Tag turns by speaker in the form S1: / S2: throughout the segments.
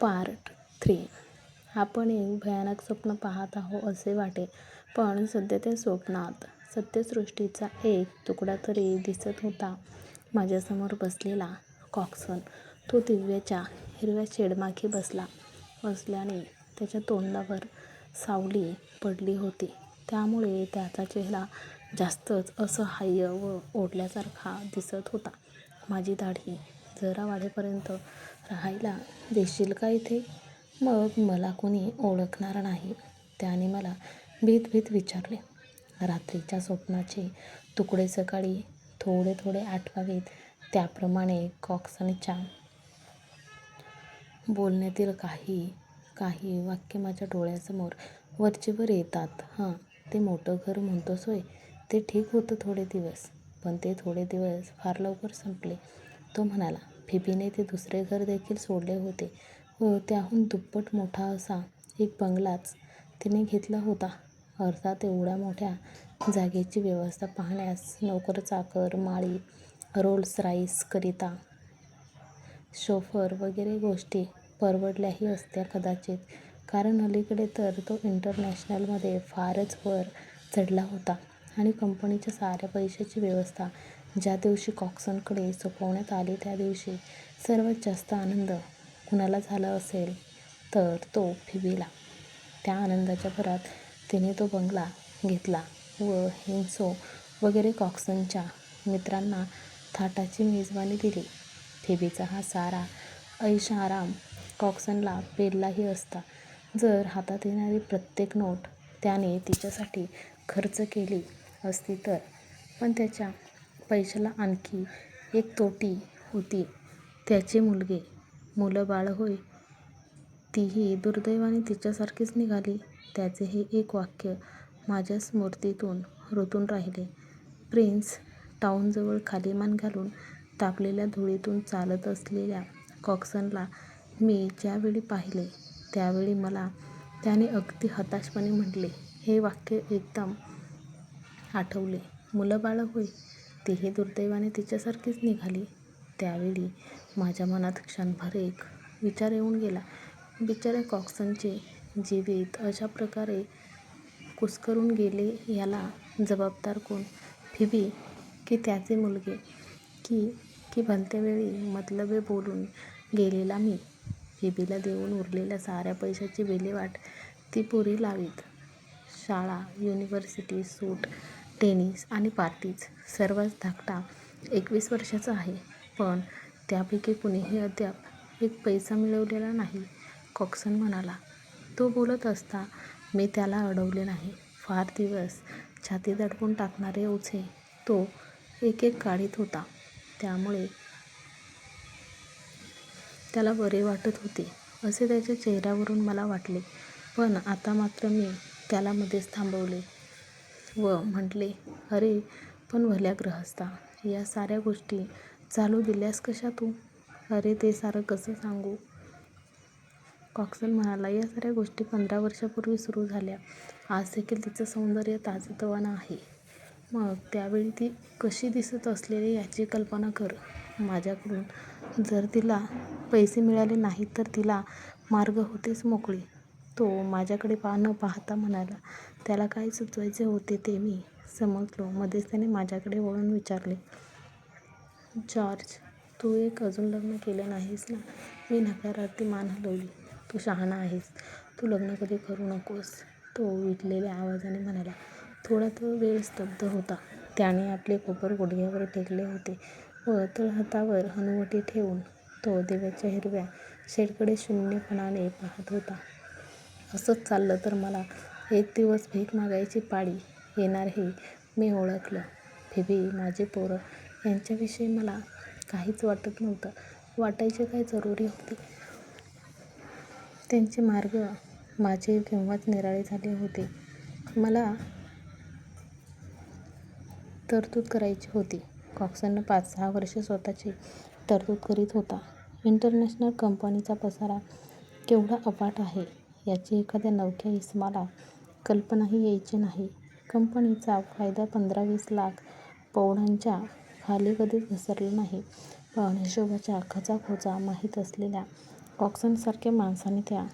S1: Part three. आपण एक भयानक स्वप्न पाहत आहो असे वाटे पण सध्या त्या स्वप्नात. सत्यसृष्टीचा एक तुकडा तरी दिसत होता माझ्यासमोर बसलेला कॉक्सन. तो दिव्याच्या हिरव्या शेडमागे बसला. असल्याने त्याच्या तोंडावर सावली पडली होती. त्यामुळे त्याचा चेहरा जास्तच असहाय्य व ओढल्यासारखा दिसत होता. माझी दाढी जरा वाढेपर्यंत राहायला देशील का इथे? मग मला कोणी ओळखणार नाही. त्याने मला भीत भीत विचारले. रात्रीच्या स्वप्नाचे तुकडे सकाळी थोडे थोडे आठवावेत. त्याप्रमाणे कॉक्सनच्या बोलण्यातील काही काही वाक्य माझ्या डोळ्यासमोर वरचेवर येतात. हां ते मोठं घर म्हणतोस होय. ते ठीक होतं थोडे दिवस पण ते थोडे दिवस फार लवकर संपले. तो म्हणाला फिबीने ते दुसरे घर देखील सोडले होते. व त्याहून दुप्पट मोठा असा एक बंगलाच तिने घेतला होता. अर्थात एवढ्या मोठ्या जागेची व्यवस्था पाहण्यास नोकर-चाकर, माळी, रोल्स रॉईसकरिता शोफर वगैरे गोष्टी परवडल्याही असत्या कदाचित, कारण अलीकडे तर तो इंटरनॅशनलमध्ये फारच वर चढला होता आणि कंपनीच्या साऱ्या पैशाची व्यवस्था ज्या दिवशी कॉक्सनकडे सोपवण्यात आली त्या दिवशी सर्वात जास्त आनंद कुणाला झाला असेल तर तो फिबीला. त्या आनंदाच्या भरात तिने तो बंगला घेतला व हिंसो वगैरे कॉक्सनच्या मित्रांना थाटाची मेजवानी दिली. फिबीचा हा सारा ऐषआराम कॉक्सनला पेरलाही असता जर हातात येणारी प्रत्येक नोट त्याने तिच्यासाठी खर्च केली असती तर. पण त्याच्या पैशाला आणखी एक तोटी होती त्याचे मुलगे. मुलं-बाळं होय, तीही दुर्दैवाने तिच्यासारखीच निघाली. त्याचे हे एक वाक्य माझ्या स्मृतीतून रुतून राहिले. प्रिन्स टाऊनजवळ खाली मान घालून तापलेल्या धुळीतून चालत असलेल्या कॉक्सनला मी ज्यावेळी पाहिले त्यावेळी मला त्याने अगदी हताशपणे म्हटले हे वाक्य एकदम आठवले. मुलं-बाळं होय, तीही दुर्दैवाने तिच्यासारखीच निघाली. त्यावेळी माझ्या मनात क्षणभर एक विचार येऊन गेला. बिचाऱ्या कॉक्सनचे जीवित अशा प्रकारे कुस्करून गेले याला जबाबदार कोण? फिबी की त्याचे मुलगे की की भलत्या वेळी मतलबे बोलून गेलेला मी? फिबीला देऊन उरलेल्या साऱ्या पैशाची विल्हेवाट ती पुरी लावीत. शाळा, युनिव्हर्सिटी, सूट, टेनिस आणि पार्टीज सर्वच धाकटा एकवीस वर्षाचा आहे, पण त्यापैकी कुणीही अद्याप एक पैसा मिळवलेला नाही, कॉक्सन म्हणाला. तो बोलत असता मी त्याला अडवले नाही. फार दिवस छाती दडपून टाकणारे ओझे तो एक एक काढीत होता. त्यामुळे त्याला बरे वाटत होते असे त्याच्या चेहऱ्यावरून मला वाटले. पण आता मात्र मी त्याला मध्येच थांबवले व म्हटले अरे पण भल्या ग्रहस्था या साऱ्या गोष्टी चालू दिल्यास कशा तू? अरे ते सारं कसं सांगू? कॉक्सन म्हणाला या साऱ्या गोष्टी पंधरा वर्षापूर्वी सुरू झाल्या. आज देखील तिचं सौंदर्य ताजतवानं आहे. मग त्यावेळी ती कशी दिसत असलेली याची कल्पना कर. माझ्याकडून जर तिला पैसे मिळाले नाहीत तर तिला मार्ग होतेच मोकळी. तो माझ्याकडे न पाहता म्हणाला. त्याला काय सुचवायचे होते ते मी समजलो. मध्येच त्याने माझ्याकडे वळून विचारले. जॉर्ज, तू एक अजून लग्न केलं नाहीस ना? मी नकारार्थी मान हलवली. तू शहाणा आहेस. तू लग्न कधी करू नकोस, तो विटलेल्या आवाजाने म्हणाला. थोडा तो वेळ स्तब्ध होता. त्याने आपले कोपर गुडघ्यावर टेकले होते व तळहातावर हनुवटी ठेवून तो दिव्याच्या हिरव्या शेडकडे शून्यपणाने पाहत होता. असंच चाललं तर मला एक दिवस भीक मागायची पाळी येणार हे मी ओळखलं. फिबी, माझी पोरं यांच्याविषयी मला काहीच वाटत नव्हतं. वाटायचे काय जरुरी होते? त्यांचे मार्ग माझे केव्हाच निराळे झाले होते. मला तरतूद करायची होती. कॉक्सनं पाच-सहा वर्षे स्वतःची तरतूद करीत होता. इंटरनॅशनल कंपनीचा पसारा केवढा अफाट आहे याची एखाद्या नवख्या इसमाला कल्पनाही यायची नाही. कंपनीचा फायदा पंधरा-वीस लाख पौंडांच्या खाली कधीच घसरला नाही. पण हिशोबाच्या खचाखोचा माहीत असलेल्या कॉक्सनसारख्या माणसाने त्या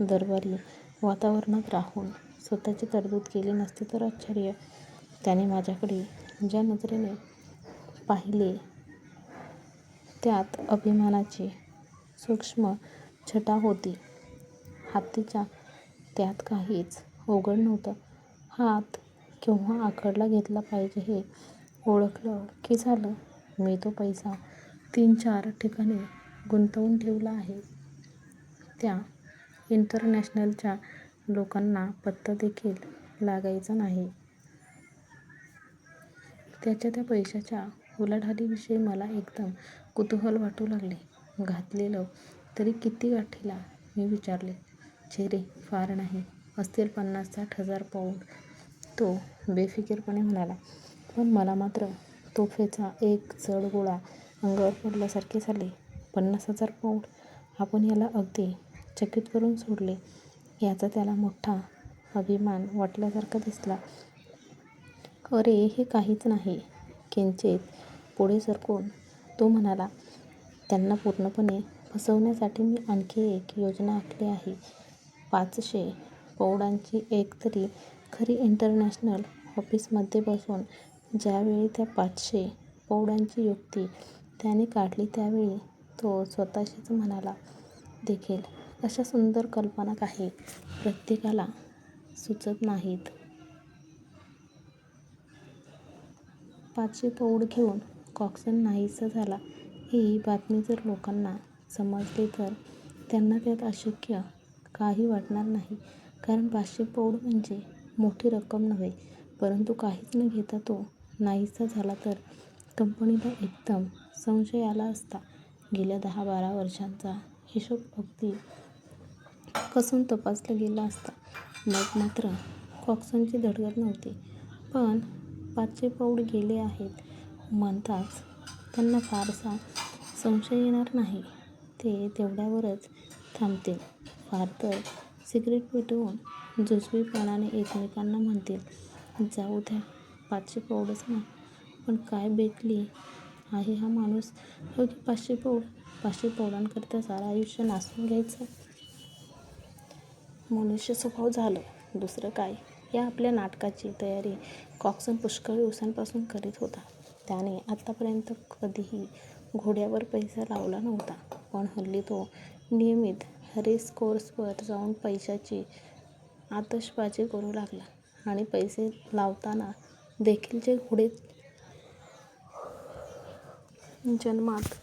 S1: दरबारी वातावरणात राहून स्वतःची तरतूद केली नसती तर आश्चर्य! त्याने माझ्याकडे ज्या नजरेने पाहिले त्यात अभिमानाची सूक्ष्म छटा होती. हत्तीच्या त्यात काहीच अवघड नव्हतं. हात केव्हा आखडला घेतला पाहिजे हे ओळखलं की झालं. मी तो पैसा तीन-चार ठिकाणी गुंतवून ठेवला आहे. त्या इंटरनॅशनलच्या लोकांना पत्तादेखील लागायचा नाही. त्याच्या त्या पैशाच्या उलाढालीविषयी मला एकदम कुतूहल वाटू लागले. घातलेलं तरी किती गाठीला? मी विचारले. चेरे फार नाही. असतील पन्नास-साठ हजार पाऊंड तो बेफिकीरपणे म्हणाला. पण मला मात्र तोफेचा एक जड गोळा अंगावर पडल्यासारखे झाले. पन्नास हजार पाऊंड आपण याला अगदी चकित करून सोडले. याचा त्याला मोठा अभिमान वाटल्यासारखा दिसला. अरे, हे काहीच नाही. किंचित पुढे सरकून तो म्हणाला, त्यांना पूर्णपणे फसवण्यासाठी मी आणखी एक योजना आखली आहे. पाचशे पौडांची एक तरी खरी इंटरनॅशनल ऑफिसमध्ये बसून ज्यावेळी त्या पाचशे पौंडांची युक्ती त्याने काढली त्यावेळी तो स्वतःशीच म्हणाला देखील, अशा सुंदर कल्पना काही प्रत्येकाला सुचत नाहीत. पाचशे पौड घेऊन कॉक्सन नाहीसा झाला ही बातमी जर लोकांना समजली तर त्यांना त्यात अशक्य काही वाटणार नाही. कारण पाचशे पौंड म्हणजे मोठी रक्कम नव्हे. परंतु काहीच न घेता तो नाहीसा झाला तर कंपनीला एकदम संशय आला असता. गेल्या दहा-बारा वर्षांचा हिशोब अगदी कसून तपासला गेला असता. मग मात्र कॉक्सनची धडगत नव्हती. पण पाचशे पौंड गेले आहेत म्हणताच त्यांना फारसा संशय येणार नाही. ते तेवढ्यावरच थांबतील. फार तर सिगरेट पेटवून जुजबीपणाने एकमेकांना म्हणतील, जाऊ द्या, पाचशे पौडच ना, पण काय बेकली आहे हा माणूस, अवघे पाचशे पौड पाचशे पौडांकरता सारं आयुष्य नासून घ्यायचं! मनुष्य स्वभाव झालं, दुसरं काय! या आपल्या नाटकाची तयारी कॉक्सन पुष्कळ दिवसांपासून करीत होता. त्याने आत्तापर्यंत कधीही घोड्यावर पैसा लावला नव्हता. पण हल्ली तो नियमित रेसकोर्सवर जाऊन पैशाची आतषबाजी करू लागला. आणि पैसे लावताना देखील जे घोडे जन्मात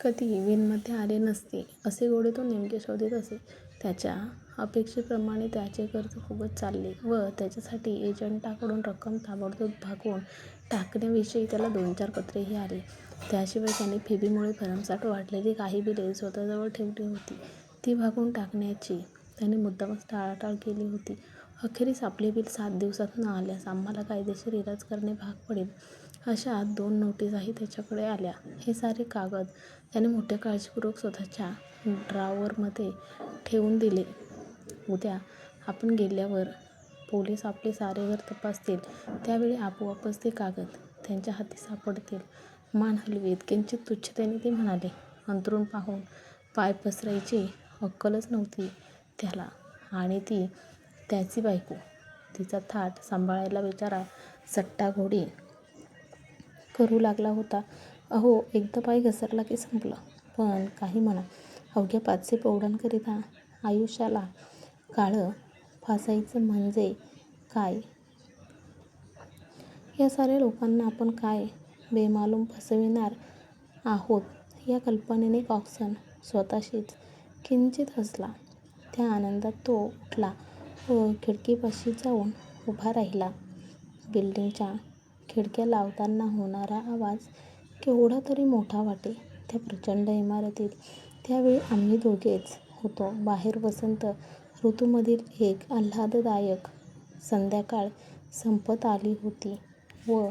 S1: कधी विणमध्ये आले नसते असे घोडे तो नेमके शोधीत असे. त्याच्या अपेक्षेप्रमाणे त्याचे कर्ज फुगत चालले व त्याच्यासाठी एजंटाकडून रक्कम ताबडतोब भागवून टाकण्याविषयी त्याला दोन-चार पत्रेही आली. त्याशिवाय त्याने फेबीमुळे भरमसाठ वाढलेली काही बिले स्वतःजवळ ठेवली होती. ती भागवून टाकण्याची त्याने मुद्दामच टाळाटाळ केली होती. अखेरीस आपले बिल सात दिवसांत न आल्यास आम्हाला कायदेशीर इलाज करणे भाग पडेल अशा दोन नोटीसाही त्याच्याकडे आल्या. हे सारे कागद त्याने मोठ्या काळजीपूर्वक स्वतःच्या ड्रॉवरमध्ये ठेवून दिले. उद्या आपण गेल्यावर पोलीस आपले सारे घर तपासतील त्यावेळी आपोआपच ते कागद त्यांच्या हाती सापडतील. मान हलवीत किंचित तुच्छतेने ते म्हणाले, अंथरूण पाहून पाय पसरायची अक्कलच नव्हती त्याला. आणि ती त्याची बायको! तिचा थाट सांभाळायला बिचारा सट्टाघोडी करू लागला होता. अहो, एकदा पाय घसरला की संपलं. पण काही म्हणा, अवघ्या पाचशे पौडांकरिता आयुष्याला काळं फासायचं म्हणजे काय? या साऱ्या लोकांना आपण काय बेमालूम फसविणार आहोत या कल्पनेने कॉक्सन स्वतःशीच किंचित हसला. त्या आनंदात तो उठला व खिडकीपाशी जाऊन उभा राहिला. बिल्डिंगच्या खिडक्या लावताना होणारा आवाज केवढा तरी मोठा वाटे त्या प्रचंड इमारतीत. त्यावेळी आम्ही दोघेच होतो बाहेर वसंत ऋतूमधील एक आल्हाददायक संध्याकाळ संपत आली होती व